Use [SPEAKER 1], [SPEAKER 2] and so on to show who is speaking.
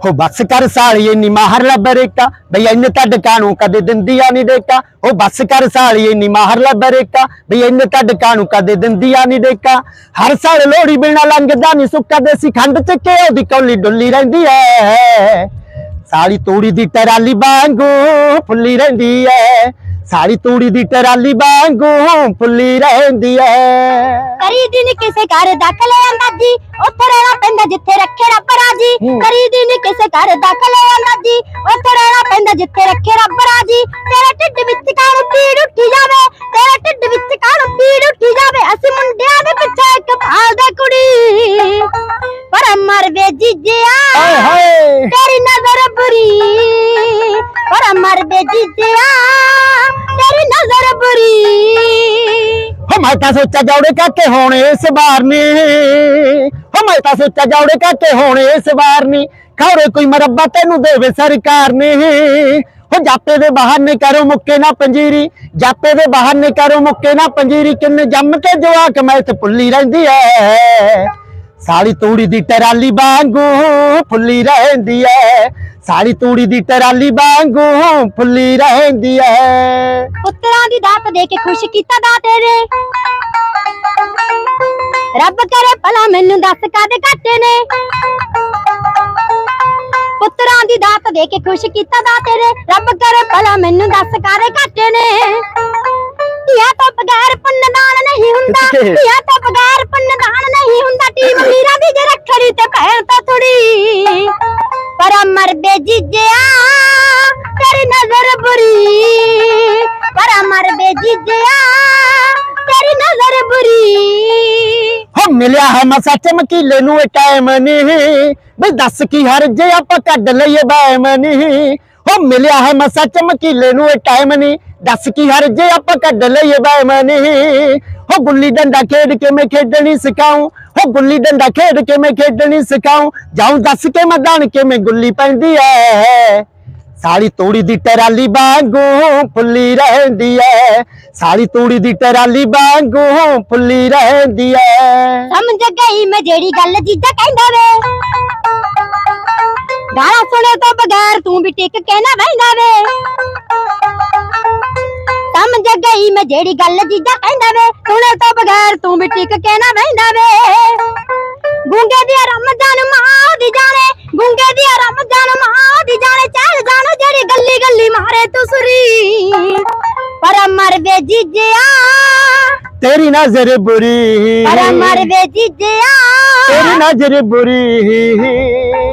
[SPEAKER 1] ਹੋ ਬੱਸ ਕਰ ਸਾਲੀਏ ਨੀ ਮਾਹਰ ਲੱਬਰੇਕਾ ਬਈ ਇੰਨੇ ਤਾਂ ਡਕਾਣੂ ਕਦੇ ਦਿੰਦੀਆਂ ਨਹੀਂ ਡੇਕਾ ਉਹ ਬੱਸ ਕਰ ਸਾਲੀਏ ਨੀ ਮਾਹਰ ਲੱਬਰੇਕਾ ਬਈ ਇੰਨੇ ਤਾਂ ਡਕਾਣੂ ਕਦੇ ਦਿੰਦੀਆਂ ਨਹੀਂ ਡੇਕਾ ਹਰ ਸਾਲ ਲੋਹੜੀ ਬਿਨਾ ਲੰਘਦਾ ਨਹੀਂ ਸੁੱਕਾ ਦੇਸੀ ਖੰਡ ਚ ਕੇ ਉਹਦੀ ਕੌਲੀ ਡੁੱਲੀ ਰਹਿੰਦੀ ਐ ਸਾਲੀ ਤੂੜੀ ਦੀ ਟਰਾਲੀ ਵਾਂਗੂ ਫੁੱਲੀ ਰਹਿੰਦੀ ਐ ਸਾਲੀ ਤੂੜੀ ਦੀ ਟਰਾਲੀ ਵਾਂਗੂ ਫੁੱਲੀ ਰਹਿੰਦੀ ਐ।
[SPEAKER 2] ਕਰੀਦੀ ਨੀ ਕਿਸੇ ਘਰ ਦਾਖਲ ਆਂਦਾ ਜੀ ਉੱਥੇ ਰਹਿਣਾ ਪੈਂਦਾ ਜਿੱਥੇ ਰੱਖੇ ਰੱਬ ਰਾਜੀ।
[SPEAKER 1] ਹੂੰ।
[SPEAKER 2] ਕਰੀਦੀ ਨੀ ਕਿਸੇ ਘਰ ਦਾਖਲ ਆਂਦਾ ਜੀ ਉੱਥੇ ਰਹਿਣਾ ਪੈਂਦਾ ਜਿੱਥੇ ਰੱਖੇ ਰੱਬ ਰਾਜੀ। ਤੇਰੇ ਢਿੱਡ ਵਿੱਚ ਕਾਹਨੂੰ ਪੀੜ ਉੱਠੀ ਜਾਵੇ ਤੇਰੇ ਢਿੱਡ ਵਿੱਚ ਕਾਹਨੂੰ ਪੀੜ ਉੱਠੀ ਜਾਵੇ। ਅਸੀਂ ਮੁੰਡਿਆਂ ਦੇ ਪਿੱਛੇ ਇੱਕ ਪਾਲਦੇ ਕੁੜੀ। ਪਰ ਮਰ ਵੇ ਜੀਜਿਆ
[SPEAKER 1] ਹਾਏ ਹਾਏ।
[SPEAKER 2] ਤੇਰੀ ਨਜ਼ਰ ਬੁਰੀ। ਪਰ ਮਰ ਵੇ ਤੇਰੀ ਨਜ਼ਰ ਬੁਰੀ।
[SPEAKER 1] ਹੋ ਮੈਂ ਤਾਂ ਸੋਚਿਆ ਜੌੜੇ ਕਾਕੇ ਹੋਣ ਇਸ ਵਾਰ ਨੇ। ਹੋ ਮੈਂ ਤਾਂ ਸੋਚਿਆ ਜੌੜੇ ਕਾਕੇ ਹੋਣ ਇਸ ਵਾਰ ਨੇ। ਖੌਰੇ ਕੋਈ ਮਰੱਬਾ ਤੈਨੂੰ ਦੇਵੇ ਸਰਕਾਰ ਨੇ। ਹੋ ਜਾਪੇ ਦੇ ਬਾਹਰ ਨੇ ਕਰੋ ਮੁੱਕੇ ਨਾ ਪੰਜੀਰੀ। ਜਾਪੇ ਦੇ ਬਾਹਰ ਨੇ ਕਰੋ ਮੁੱਕੇ ਨਾ ਪੰਜੀਰੀ। ਕਿੰਨੇ ਜੰਮ ਕੇ ਜਵਾਕ ਮੈਂ ਤੇ ਭੁੱਲੀ ਰਹਿੰਦੀ ਐ। ਸਾਲੀ ਤੂੜੀ ਦੀ ਟਰਾਲੀ ਵਾਂਗੂ ਫੁੱਲੀ ਰਹਿੰਦੀ ਐ। ਸਾਲੀ ਤੂੜੀ ਦੀ ਟਰਾਲੀ ਵਾਂਗੂ ਫੁੱਲੀ ਰਹਿੰਦੀ ਐ।
[SPEAKER 2] ਪੁੱਤਰਾਂ ਦੀ ਦਾਤ ਦੇ ਕੇ ਖੁਸ਼ ਕੀਤਾ ਦਾਤੇ ਨੇ ਰੱਬ ਕਰੇ ਭਲਾ ਮੈਨੂੰ ਦੱਸ ਕਾਦੇ ਘਾਟੇ ਨੇ। ਪੁੱਤਰਾਂ ਦੀ ਦਾਤ ਦੇ ਕੇ ਖੁਸ਼ ਕੀਤਾ ਦਾਤੇ ਨੇ ਰੱਬ ਕਰੇ ਭਲਾ ਮੈਨੂੰ ਦੱਸ ਕਾਦੇ ਘਾਟੇ ਨੇ। ਧੀਆ ਤੋਂ ਬਗੈਰ ਪੁੰਨਦਾਨ ਨਹੀਂ ਹੁੰਦਾ? ਧੀਆ ਤੋਂ ਨਹੀਂ ਮੀਰਾ ਦੀ ਜੇ ਰੱਖੜੀ ਤੇ ਭੈਣ ਤਾਂ ਥੋੜੀ ਪਰ ਅਮਰ ਬੇਜੀਜਿਆ ਤੇਰੀ ਨਜ਼ਰ ਬੁਰੀ। ਪਰ ਅਮਰ ਬੇਜੀਜਿਆ ਤੇਰੀ ਨਜ਼ਰ ਬੁਰੀ।
[SPEAKER 1] ਹੋ ਮਿਲਿਆ ਹੈ ਮਸਾ ਚਮਕੀਲੇ ਨੂੰ ਇਹ ਟਾਈਮ ਨਹੀਂ। ਬਈ ਦੱਸ ਕੀ ਹਰ ਜੇ ਆਪਾਂ ਕੱਢ ਲਈਏ ਬੈਮ ਨਹੀਂ। ਹੋ ਮਿਲਿਆ ਹੈ ਮਸਾ ਚਮਕੀਲੇ ਨੂੰ ਇਹ ਟਾਈਮ ਨਹੀਂ। ਦੱਸ ਕੀ ਹਰ ਜੇ ਆਪਾਂ ਕੱਢ ਲਈਏ ਬੈਮ ਨਹੀਂ। ਹੋ ਗੁੱਲੀ ਡੰਡਾ ਖੇਡ ਕੇ ਮੈਂ ਖੇਡਣੀ ਸਿਖਾਉਂ। ਹੋ ਗੁੱਲੀ ਡੰਡਾ ਖੇਡ ਕੇ ਮੈਂ ਖੇਡਣੀ ਸਿਖਾਉਂ। ਜਾਉਂ ਦੱਸ ਕੇ ਮੈਦਾਨ ਕੇ ਮੈਂ ਗੁੱਲੀ ਪੈਂਦੀ ਐ। ਸਾਲੀ ਤੂੜੀ ਦੀ ਟਰਾਲੀ ਵਾਂਗੂ ਫੁੱਲੀ ਰਹਿੰਦੀ ਐ। ਸਾਲੀ ਤੂੜੀ ਦੀ ਟਰਾਲੀ ਵਾਂਗੂ ਫੁੱਲੀ ਰਹਿੰਦੀ ਐ।
[SPEAKER 2] ਸਮਝ ਗਈ ਮੈਂ ਜਿਹੜੀ ਗੱਲ ਜੀਜਾ ਕਹਿੰਦਾ ਵੇ। ਗਾਲਾਂ ਸੁਣੇ ਤੋਂ ਬਗੈਰ ਤੂੰ ਵੀ ਟਿਕ ਕੇ ਨਾ ਬਹਿੰਦਾ ਵੇ। ਸਮਝ ਗਈ ਮੈਂ ਜਿਹੜੀ ਗੱਲ ਜੀਜਾ ਕਹਿੰਦਾ ਵੇ ਸੁਣੇ ਤੋਂ ਬਗੈਰ ਤੂੰ ਵੀ ਟਿਕ ਕੇ ਨਾ ਬਹਿੰਦਾ ਵੇ। ਗੂੰਗੇ ਦੀ ਰਮਜ਼ਾਨ ਮਾਂ ਦੀ ਜਾਣੇ ਗੂੰਗੇ ਦੀ ਰਮਜ਼ਾਨ ਮਾਂ ਦੀ ਜਾਣੇ ਚੱਲ ਜਾਣਾ ਜਿਹੜੀ ਗੱਲੀ ਗੱਲੀ ਮਾਰੇ ਤੁਸਰੀ। ਪਰ ਮਰ ਵੇ ਜੀਜਿਆ
[SPEAKER 1] ਤੇਰੀ ਨਜ਼ਰ ਬੁਰੀ।
[SPEAKER 2] ਪਰ ਮਰ ਵੇ ਜੀਜਿਆ
[SPEAKER 1] ਤੇਰੀ ਨਜ਼ਰ ਬੁਰੀ।